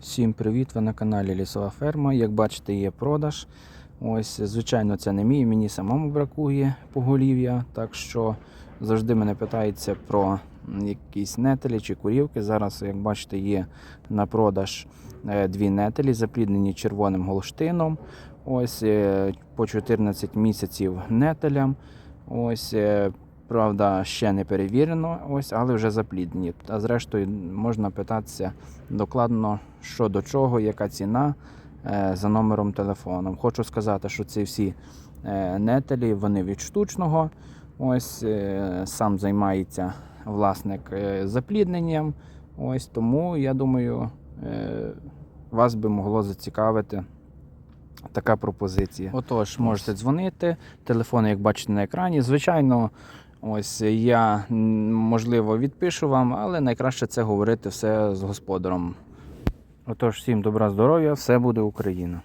Всім привіт! Ви на каналі Лісова Ферма. Як бачите, є продаж. Ось, звичайно, це не мій, мені самому бракує поголів'я. Так що завжди мене питаються про якісь нетелі чи курівки. Зараз, як бачите, є на продаж е, дві нетелі, запліднені червоним голштином. Ось е, по 14 місяців нетелям. Ось е, Правда, ще не перевірено, ось, але вже запліднені. А зрештою можна питатися докладно, що до чого, яка ціна е, за номером телефону. Хочу сказати, що ці всі е, нетелі вони від штучного. Ось е, сам займається власник заплідненням. Ось тому я думаю, вас би могло зацікавити. Така пропозиція. Отож, можете дзвонити. Телефони, як бачите на екрані. Звичайно, ось я можливо відпишу вам, але найкраще це говорити все з господаром. Отож, всім добра здоров'я, все буде Україна.